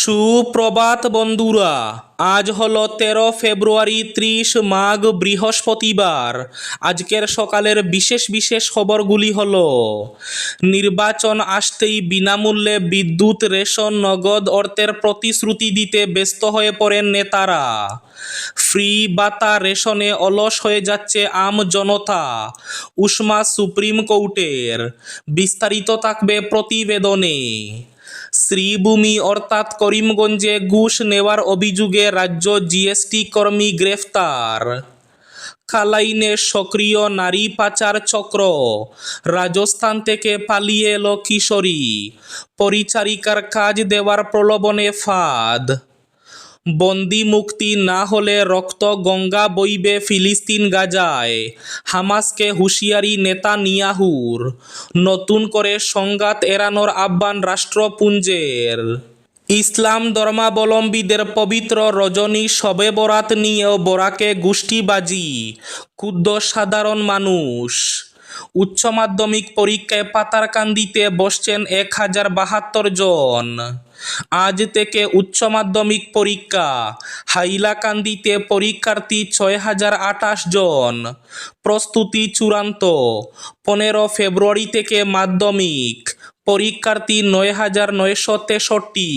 সুপ্রভাত বন্ধুরা, আজ হলো তেরো ফেব্রুয়ারি ত্রিশ মাঘ বৃহস্পতিবার। আজকের সকালের বিশেষ বিশেষ খবরগুলি হল, নির্বাচন আসতেই বিনামূল্যে বিদ্যুৎ, রেশন, নগদ অর্থের প্রতিশ্রুতি দিতে ব্যস্ত হয়ে পড়েন নেতারা। ফ্রি বাতা রেশনে অলস হয়ে যাচ্ছে আম জনতা, উষ্মা সুপ্রিম কোর্টের। বিস্তারিত থাকবে প্রতিবেদনে। শ্রীভূমি অর্থাৎ করিমগঞ্জে ঘুষ নেওয়ার অভিযোগে রাজ্য জিএসটি কর্মী গ্রেফতার। খালাইনে সক্রিয় নারী পাচার চক্র। রাজস্থান থেকে পালিয়ে এলো কিশোরী। পরিচারিকার কাজ দেওয়ার প্রলোভনে ফাঁদ। বন্দি মুক্তি না হলে রক্ত গঙ্গা বইবে ফিলিস্তিন গাজায়। হামাসকে হুঁশিয়ারি নেতা নিয়াহুর। নতুন করে সংঘাত এড়ানোর আহ্বান রাষ্ট্রপুঞ্জের। ইসলাম ধর্মাবলম্বীদের পবিত্র রজনী শবে বরাত নিয়েও বরাকে গোষ্ঠীবাজি ক্ষুদ্র সাধারণ মানুষ। উচ্চ মাধ্যমিক পরীক্ষায় পাতারকান্দিতে বসছেন এক হাজার বাহাত্তর জন। আজ থেকে উচ্চ মাধ্যমিক পরীক্ষা। হাইলাকান্দিতে পরীক্ষার্থী ছয় হাজার আঠাশ জন। প্রস্তুতি চূড়ান্ত। পনেরো ফেব্রুয়ারি থেকে মাধ্যমিক। পরীক্ষার্থী নয় হাজার নয়শো তেষট্টি।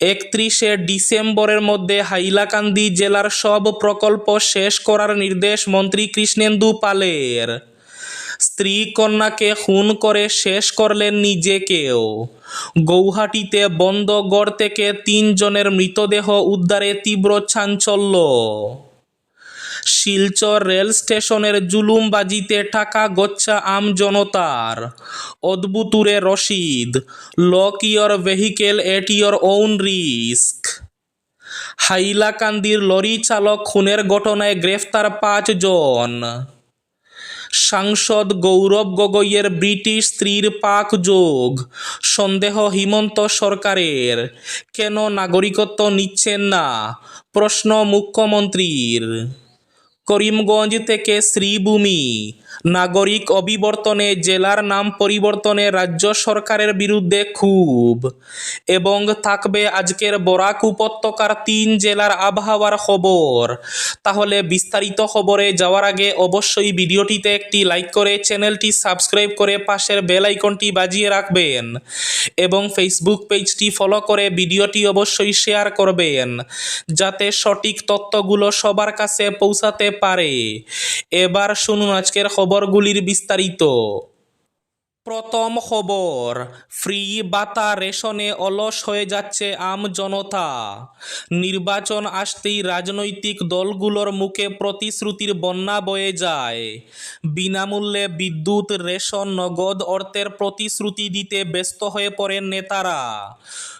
একত্রিশে ডিসেম্বরের মধ্যে হাইলাকান্দি জেলার সব প্রকল্প শেষ করার নির্দেশ মন্ত্রী কৃষ্ণেন্দু পালের। স্ত্রী কন্যাকে খুন করে শেষ করলেন নিজেকেও। গৌহাটিতে বন্ধ গড় থেকে তিনজনের মৃতদেহ উদ্ধারে তীব্র চাঞ্চল্য। শিলচর রেল স্টেশনের জুলুমবাজিতে টাকা গচ্ছা আম জনতার। অদ্ভুতুরে Rashid, lock your vehicle at your own risk. হাইলাকান্দির lorry চালক খুনের ঘটনায় গ্রেফতার পাঁচজন। সাংসদ গৌরব গগৈয়ের ব্রিটিশ স্ত্রীর পাক যোগ। সন্দেহ হিমন্ত সরকারের। কেন নাগরিকত্ব নিচ্ছেন না? প্রশ্ন মুখ্যমন্ত্রীর। করিমগঞ্জ থেকে শ্রীভূমি। নাগরিক অবিবর্তনে জেলার নাম পরিবর্তনে রাজ্য সরকারের বিরুদ্ধে ক্ষোভ। এবং থাকবে আজকের বরাক উপত্যকার তিন জেলার আবহাওয়ার খবর। তাহলে বিস্তারিত খবরে যাওয়ার আগে অবশ্যই ভিডিওটিতে একটি লাইক করে চ্যানেলটি সাবস্ক্রাইব করে পাশের বেল আইকনটি বাজিয়ে রাখবেন। এবং ফেসবুক পেজটি ফলো করে ভিডিওটি অবশ্যই শেয়ার করবেন। যাতে সঠিক তথ্যগুলো সবার কাছে পৌঁছাতে পারে। এবার শুনুন আজকের খবরগুলির বিস্তারিত। প্রথম খবর, ফ্রি বাতা রেশনে অলস হয়ে যাচ্ছে আম জনতা। নির্বাচন আসতেই রাজনৈতিক দলগুলোর মুখে প্রতিশ্রুতির বন্যা বয়ে যায়। বিনামূল্যে বিদ্যুৎ, রেশন, নগদ অর্থের প্রতিশ্রুতি দিতে ব্যস্ত হয়ে পড়েন নেতারা।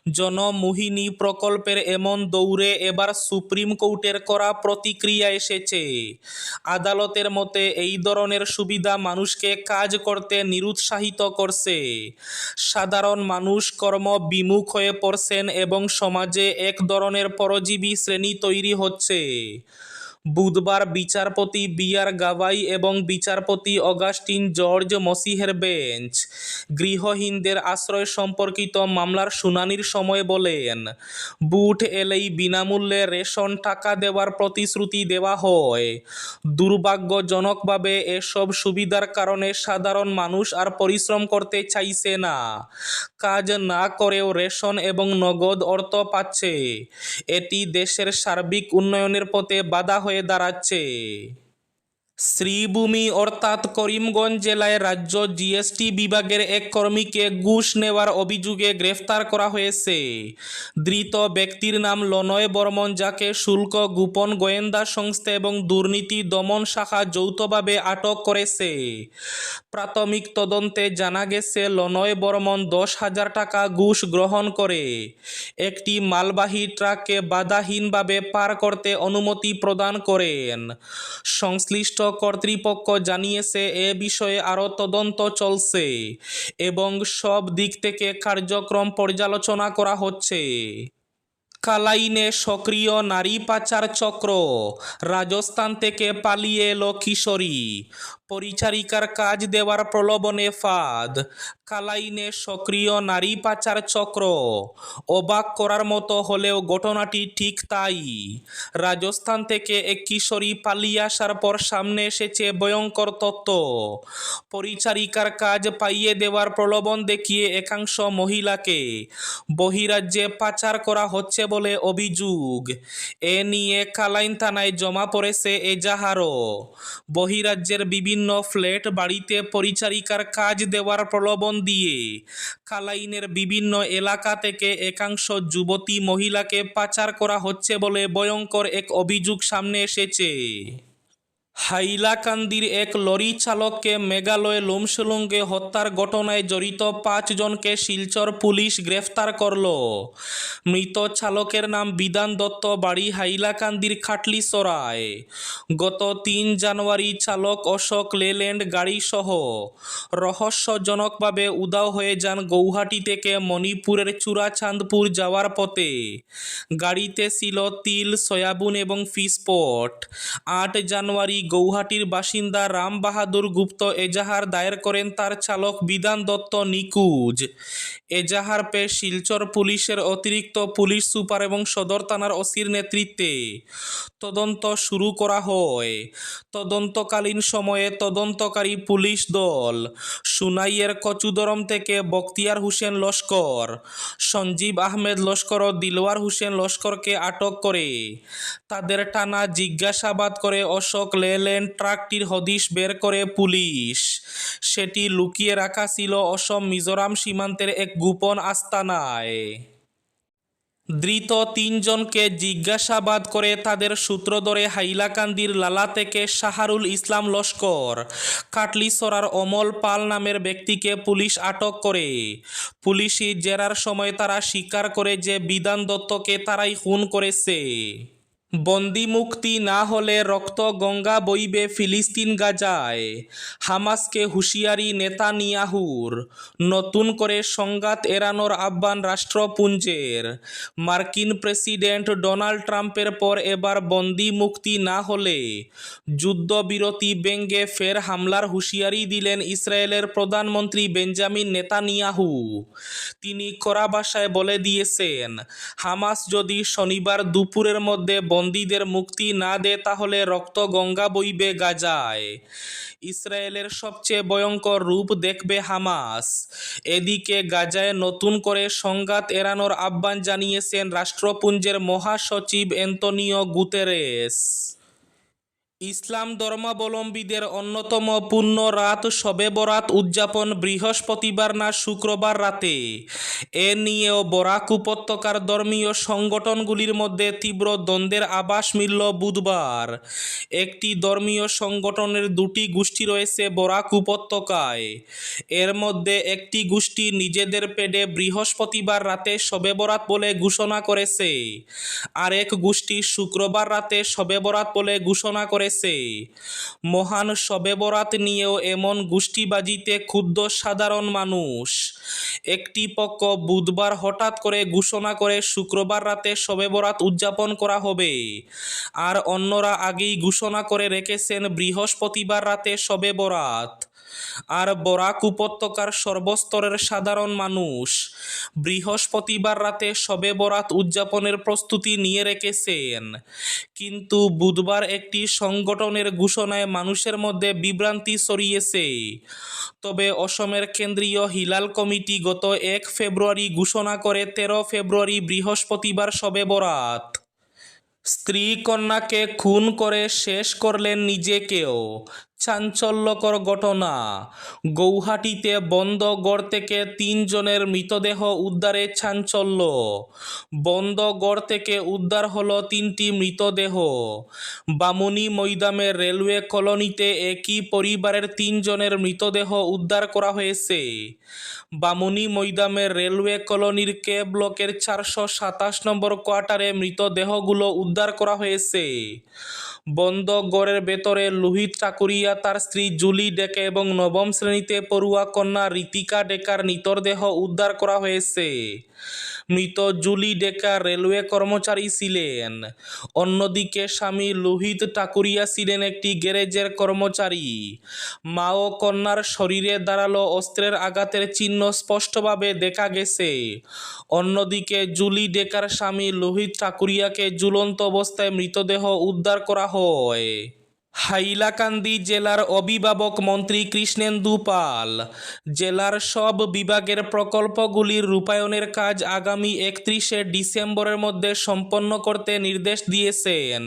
জনমোহিনী প্রকল্পের এমন দৌড়ে এবার সুপ্রিম কোর্টের করা প্রতিক্রিয়া এসেছে। আদালতের মতে এই ধরনের সুবিধা মানুষকে কাজ করতে নিরুৎসাহিত করছে। সাধারণ মানুষ কর্ম বিমুখ হয়ে পড়ছেন এবং সমাজে এক ধরনের পরজীবী শ্রেণি তৈরি হচ্ছে। বুধবার বিচারপতি বি আর গাভাই এবং বিচারপতি অগাস্টিন জর্জ মসিহের বেঞ্চ। গৃহহীনদের আশ্রয় সম্পর্কিত মামলার শুনানির সময় বলেন, বুট এলেই বিনামূল্যে রেশন টাকা দেওয়ার প্রতিশ্রুতি দেওয়া হয়। দুর্ভাগ্যজনকভাবে এসব সুবিধার কারণে সাধারণ মানুষ আর পরিশ্রম করতে চাইছে না। কাজ না করেও রেশন এবং নগদ অর্থ পাচ্ছে। এটি দেশের সার্বিক উন্নয়নের পথে বাধা হয়ে দাঁড়াচ্ছে। শ্রীভূমি অর্থাৎ করিমগঞ্জ জেলায় রাজ্য জিএসটি বিভাগের এক কর্মীকে ঘুষ নেওয়ার অভিযোগে গ্রেফতার করা হয়েছে। ধৃত ব্যক্তির নাম লনয় বর্মন, যাকে শুল্ক গোপন গোয়েন্দা সংস্থা এবং দুর্নীতি দমন শাখা যৌথভাবে আটক করেছে। প্রাথমিক তদন্তে জানা গেছে, লনয় বর্মন দশ হাজার টাকা ঘুষ গ্রহণ করে। একটি মালবাহী ট্রাককে বাধাহীনভাবে পার করতে অনুমতি প্রদান করেন। সংশ্লিষ্ট কর্তৃপক্ষ জানিয়েছে, এ বিষয়ে আরও তদন্ত চলছে এবং সব দিক থেকে কার্যক্রম পর্যালোচনা করা হচ্ছে। কালাইনে সক্রিয় নারী পাচার চক্র রাজস্থান থেকে পালিয়ে এলো কিশোরী। পরিচারিকার কাজ দেওয়ার প্রলোভনে ফাঁদ। কালাইনে সক্রিয় নারী পাচার চক্র। অবাক করার মতো হলেও ঘটনাটি ঠিক তাই। রাজস্থান থেকে এক কিশোরী পালিয়ে আসার পর সামনে এসেছে ভয়ঙ্কর তত্ত্ব। পরিচারিকার কাজ পাইয়ে দেওয়ার প্রলোভন দেখিয়ে একাংশ মহিলাকে বহিরাজ্যে পাচার করা হচ্ছে বলে অভিযোগ। এ নিয়ে কালাইন থানায় জমা পড়েছে এজাহারও। বহিরাজ্যের বিভিন্ন ফ্ল্যাট বাড়িতে পরিচারিকার কাজ দেওয়ার প্রলোভন দিয়ে কালাইনের বিভিন্ন এলাকা থেকে একাংশ যুবতী মহিলাকে পাচার করা হচ্ছে বলে ভয়ঙ্কর এক অভিযোগ সামনে এসেছে। হাইলাকান্দির এক লরি চালককে মেঘালয়ে লুমসুলুঙ্গে হত্যার ঘটনায় জড়িত পাঁচজনকে শিলচর পুলিশ গ্রেফতার করল। মৃত চালকের নাম বিধান দত্ত, বাড়ি হাইলাকান্দির খাটলি সরায় গত তিন জানুয়ারি চালক অশোক লেল্যান্ড গাড়িসহ রহস্যজনকভাবে উদাও হয়ে যান গৌহাটি থেকে মণিপুরের চূড়াচাঁদপুর যাওয়ার পথে। গাড়িতে ছিল তিল, সয়াবুন এবং ফিসপট আট জানুয়ারি গৌহাটির বাসিন্দা রাম বাহাদুর গুপ্ত এজাহার দায়ের করেন তার চালক বিধান দত্ত নিকুজ। এজাহার পে শিলচর পুলিশের অতিরিক্ত পুলিশ সুপার এবং সদর থানার ওসির নেতৃত্বে তদন্ত শুরু করা হয়। তদন্তকালীন সময়ে তদন্তকারী পুলিশ দল সুনাইয়ের কচুদরম থেকে বখতিয়ার হোসেন লস্কর, সঞ্জীব আহমেদ লস্কর ও দিলওয়ার হোসেন লস্করকে আটক করে। তাদের টানা জিজ্ঞাসাবাদ করে অশোক লেল্যান্ড ট্রাকটির হদিশ বের করে পুলিশ। সেটি লুকিয়ে রাখা ছিল অসম, মিজোরাম সীমান্তের এক গোপন আস্তানায়। ধৃত তিনজনকে জিজ্ঞাসাবাদ করে তাদের সূত্র ধরে হাইলাকান্দির লালা থেকে শাহারুল ইসলাম লস্কর কাটলিসরার অমল পাল নামের ব্যক্তিকে পুলিশ আটক করে। পুলিশি জেরার সময় তারা স্বীকার করে যে বিধান দত্তকে তারাই খুন করেছে। বন্দি মুক্তি না হলে রক্ত গঙ্গা বইবে ফিলিস্তিন গাজায়। হামাসকে হুঁশিয়ারি নেতানিয়াহুর নতুন করে সংঘাত এড়ানোর আহ্বান রাষ্ট্রপুঞ্জের। মার্কিন প্রেসিডেন্ট ডোনাল্ড ট্রাম্পের পর এবার বন্দি মুক্তি না হলে যুদ্ধবিরতি ব্যঙ্গে ফের হামলার হুঁশিয়ারি দিলেন ইসরায়েলের প্রধানমন্ত্রী বেঞ্জামিন নেতানিয়াহু। তিনি কড়া ভাষায় বলে দিয়েছেন, হামাস যদি শনিবার দুপুরের মধ্যে বন্দীদের মুক্তি না দেয় তাহলে রক্ত গঙ্গা বইবে গাজায়। ইসরায়েলের সবচেয়ে ভয়ঙ্কর রূপ দেখবে হামাস। এদিকে গাজায় নতুন করে সংঘাত এড়ানোর আহ্বান জানিয়েছেন রাষ্ট্রপুঞ্জের মহাসচিব অ্যান্তনিও গুতেরেস। ইসলাম ধর্মাবলম্বীদের অন্যতম পূর্ণ রাত শবে বরাত উদযাপন বৃহস্পতিবার না শুক্রবার রাতে। এ নিয়েও বরাক উপত্যকার ধর্মীয় সংগঠনগুলির মধ্যে তীব্র দ্বন্দ্বের আবাস মিলল বুধবার। একটি ধর্মীয় সংগঠনের দুটি গোষ্ঠী রয়েছে বরাক উপত্যকায়। এর মধ্যে একটি গোষ্ঠী নিজেদের পেডে বৃহস্পতিবার রাতে শবে বরাত বলে ঘোষণা করেছে। আরেক গোষ্ঠী শুক্রবার রাতে শবে বরাত বলে ঘোষণা করেছে। মহান শবে বরাত নিয়েও এমন গোষ্ঠীবাজিতে ক্ষুদ্র সাধারণ মানুষ। একটি পক্ষ বুধবার হঠাৎ করে ঘোষণা করে শুক্রবার রাতে শবে বরাত উদযাপন করা হবে। আর অন্যরা আগেই ঘোষণা করে রেখেছেন বৃহস্পতিবার রাতে শবে বরাত। আর বরাক উপত্যকার সর্বস্তরের সাধারণ মানুষ। বৃহস্পতিবার রাতে শবে বরাত উদযাপনের প্রস্তুতি নিয়ে রেখেছেন। কিন্তু বুধবার একটি সংগঠনের ঘোষণায় মানুষের মধ্যে বিভ্রান্তি ছড়িয়েছে। তবে অসমের কেন্দ্রীয় হিলাল কমিটি গত এক ফেব্রুয়ারি ঘোষণা করে তেরো ফেব্রুয়ারি বৃহস্পতিবার শবে বরাত। স্ত্রী কন্যাকে খুন করে শেষ করলেন নিজেকেও। চাঞ্চল্যকর ঘটনা। গৌহাটিতে বন্ধ গড় থেকে তিনজনের মৃতদেহ উদ্ধারে চাঞ্চল্য। বন্ধ গড় থেকে উদ্ধার হলো তিনটি মৃতদেহ। বামুনি মৈদামের রেলওয়ে কলোনিতে একই পরিবারের তিনজনের মৃতদেহ উদ্ধার করা হয়েছে। বামুনি মৈদামের রেলওয়ে কলোনির কে ব্লকের চারশো সাতাশ নম্বর কোয়ার্টারে মৃতদেহগুলো উদ্ধার করা হয়েছে। বন্ধ গড়ের ভেতরে লোহিত ঠাকুরিয়া তার স্ত্রী জুলি ডেকে এবং নবম শ্রেণীতে পড়ুয়া কন্যা ঋতিকা ডেকার নিতরদেহ উদ্ধার করা হয়েছে। মৃত জুলি ডেকা রেলওয়ে কর্মচারী ছিলেন। অন্যদিকে স্বামী লোহিত ঠাকুরিয়া ছিলেন একটি গ্যারেজের কর্মচারী। মা ও কন্যার শরীরে দাঁড়াল অস্ত্রের আঘাতের চিহ্ন স্পষ্টভাবে দেখা গেছে। অন্যদিকে জুলি ডেকার স্বামী লোহিত ঠাকুরিয়াকে ঝুলন্ত অবস্থায় মৃতদেহ উদ্ধার করা হয়। হাইলাকান্দি জেলার অভিভাবক মন্ত্রী কৃষ্ণেন্দু পাল, জেলার সব বিভাগের প্রকল্পগুলির রূপায়ণের কাজ আগামী একত্রিশে ডিসেম্বরের মধ্যে সম্পন্ন করতে নির্দেশ দিয়েছেন।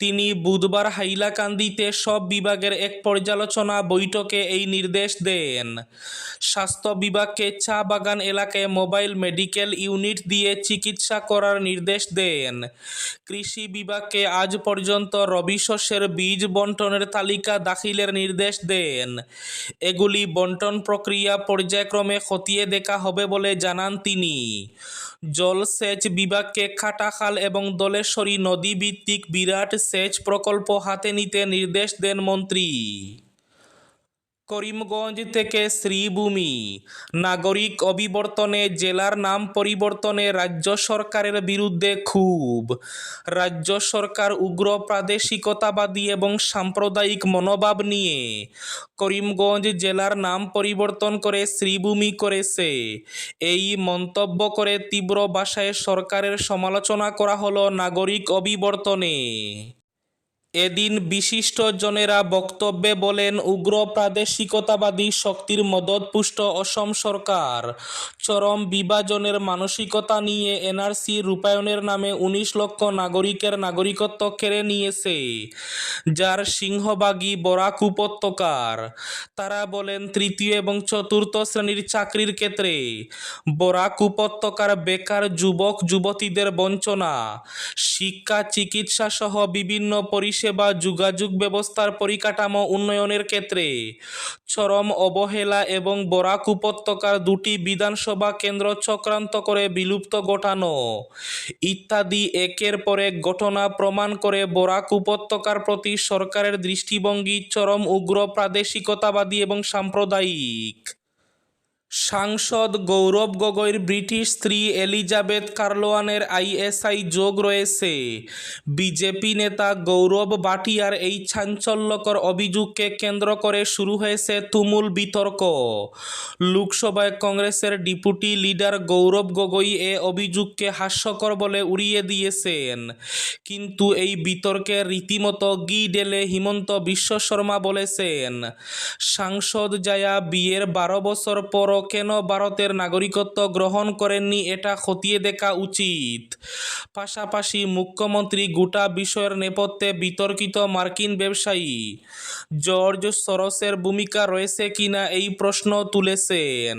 তিনি বুধবার হাইলাকান্দিতে সব বিভাগের এক পর্যালোচনা বৈঠকে এই নির্দেশ দেন। স্বাস্থ্য বিভাগকে চা বাগান এলাকায় মোবাইল মেডিকেল ইউনিট দিয়ে চিকিৎসা করার নির্দেশ দেন। কৃষি বিভাগকে আজ পর্যন্ত রবি শস্যের বীজ বন্টনের তালিকা দাখিলের নির্দেশ দেন। এগুলি বন্টন প্রক্রিয়া পর্যায়ক্রমে খতিয়ে দেখা হবে বলে জানান তিনি। জলসেচ বিভাগকে খাটাখাল এবং দলেশ্বরী নদী ভিত্তিক বিরাট সেচ প্রকল্প হাতে নিতে নির্দেশ দেন মন্ত্রী। করিমগঞ্জ থেকে শ্রীভূমি, নাগরিক অবিবর্তনে জেলার নাম পরিবর্তনে রাজ্য সরকারের বিরুদ্ধে খুব রাজ্য সরকার উগ্র প্রাদেশিকতাবাদী এবং সাম্প্রদায়িক মনোভাব নিয়ে করিমগঞ্জ জেলার নাম পরিবর্তন করে শ্রীভূমি করেছে। এই মন্তব্য করে তীব্র ভাষায় সরকারের সমালোচনা করা হলো নাগরিক অবিবর্তনে এদিন বিশিষ্টজনেরা বক্তব্যে বলেন, উগ্র প্রাদেশিকতাবাদী শক্তির মদতপুষ্ট অসম সরকার। চরম বিভাজনের মানসিকতা নিয়ে এনআরসি রূপায়ণের নামে উনিশ লক্ষ নাগরিকের নাগরিকত্ব কেড়ে নিয়েছে, যার সিংহভাগই বরাক উপত্যকার। তারা বলেন, তৃতীয় এবং চতুর্থ শ্রেণির চাকরির ক্ষেত্রে বরাক উপত্যকার বেকার যুবক যুবতীদের বঞ্চনা, শিক্ষা চিকিৎসা সহ বিভিন্ন পরিষেবা যোগাযোগ ব্যবস্থার পরিকাঠামো উন্নয়নের ক্ষেত্রে চরম অবহেলা এবং বরাক উপত্যকার দুটি বিধানসভা কেন্দ্র চক্রান্ত করে বিলুপ্ত ঘটানো। ইত্যাদি একের পর এক ঘটনা প্রমাণ করে বরাক উপত্যকার প্রতি সরকারের দৃষ্টিভঙ্গি চরম উগ্র প্রাদেশিকতাবাদী এবং সাম্প্রদায়িক। সাংসদ গৌরব গগৈর ব্রিটিশ স্ত্রী এলিজাবেথ কার্লোয়ানের আইএসআই যোগ রয়েছে। বিজেপি নেতা গৌরব বাটিয়ার এই চাঞ্চল্যকর অভিযোগকে কেন্দ্র করে শুরু হয়েছে তুমুল বিতর্ক। লোকসভায় কংগ্রেসের ডিপুটি লিডার গৌরব গগৈ এ অভিযোগকে হাস্যকর বলে উড়িয়ে দিয়েছেন। কিন্তু এই বিতর্কে রীতিমতো গি ডেলে হিমন্ত বিশ্ব শর্মা বলেছেন, সাংসদ জায়া বিয়ের বারো বছর পরও কেন ভারতের নাগরিকত্ব গ্রহণ করেননি এটা খতিয়ে দেখা উচিত? পাশাপাশি মুখ্যমন্ত্রী গোটা বিষয়ের নেপথ্যে বিতর্কিত মার্কিন ব্যবসায়ী, জর্জ সরসের ভূমিকা রয়েছে কিনা এই প্রশ্ন তুলেছেন।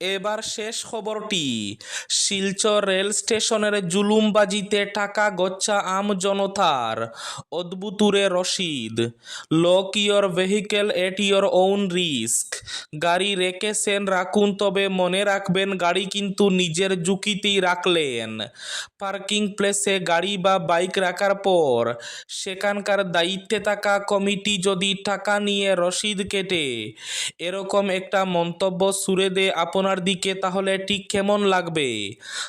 এবার শেষ খবরটি। শিলচর রেল স্টেশনের জুলুমবাজিতে টাকা গচ্ছা আম জনতার, অদ্ভুতুরে Rashid. Lock your vehicle at your own risk. গাড়ি রেখেছেন রাখুন, তবে মনে রাখবেন গাড়ি কিন্তু নিজের ঝুঁকিতেই রাখলেন। পার্কিং প্লেসে গাড়ি বা বাইক রাখার পর সেখানকার দায়িত্বে থাকা কমিটি যদি টাকা নিয়ে রসিদ কেটে, এরকম একটা মন্তব্য সুরে দে আপনার দিকে তাহলে ঠিক কেমন লাগবে?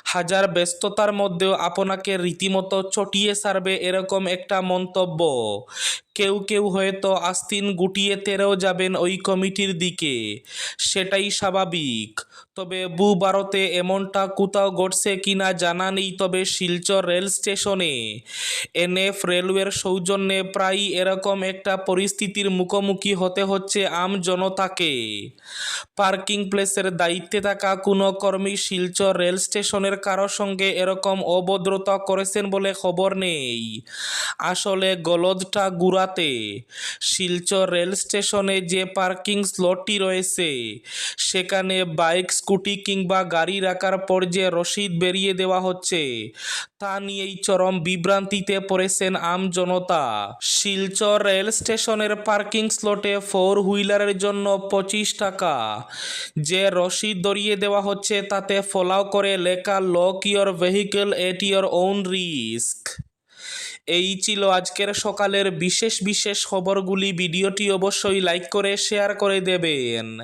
হাজার ব্যস্ততার মধ্যেও আপনাকে রীতিমতো চটিয়ে সারবে এরকম একটা মন্তব্য। কেউ কেউ হয়তো আস্তিন গুটিয়ে তেরেও যাবেন ওই কমিটির দিকে। সেটাই স্বাভাবিক। তবে বু ভারতে এমনটা কোথাও ঘটছে কিনা জানা নেই, তবে শিলচর রেল স্টেশনে এনএফ রেলওয়ের সৌজন্যে প্রায়ই এরকম একটা পরিস্থিতির মুখোমুখি হতে হচ্ছে আম জনতাকে। পার্কিং প্লেসের দায়িত্বে থাকা কোনো কর্মী শিলচর রেল স্টেশনের কারও সঙ্গে এরকম অভদ্রতা করেছেন বলে খবর নেই। আসলে গলদটা গুড়াতে। শিলচর রেল স্টেশনে যে পার্কিং স্লটটি রয়েছে, সেখানে বাইক, স্কুটি কিংবা গাড়ি রাখার পর যে রসিদ বেরিয়ে দেওয়া হচ্ছে তা নিয়েই চরম বিভ্রান্তিতে পড়েছেন আম জনতা। শিলচর রেল স্টেশনের পার্কিং স্লটে ফোর হুইলারের জন্য পঁচিশ টাকা। যে রসিদ ধরিয়ে দেওয়া হচ্ছে, তাতে ফলাও করে লেখা lock your vehicle at your own risk. এই ছিল আজকের সকালের বিশেষ বিশেষ খবরগুলি। ভিডিওটি অবশ্যই লাইক করে, শেয়ার করে দেবেন।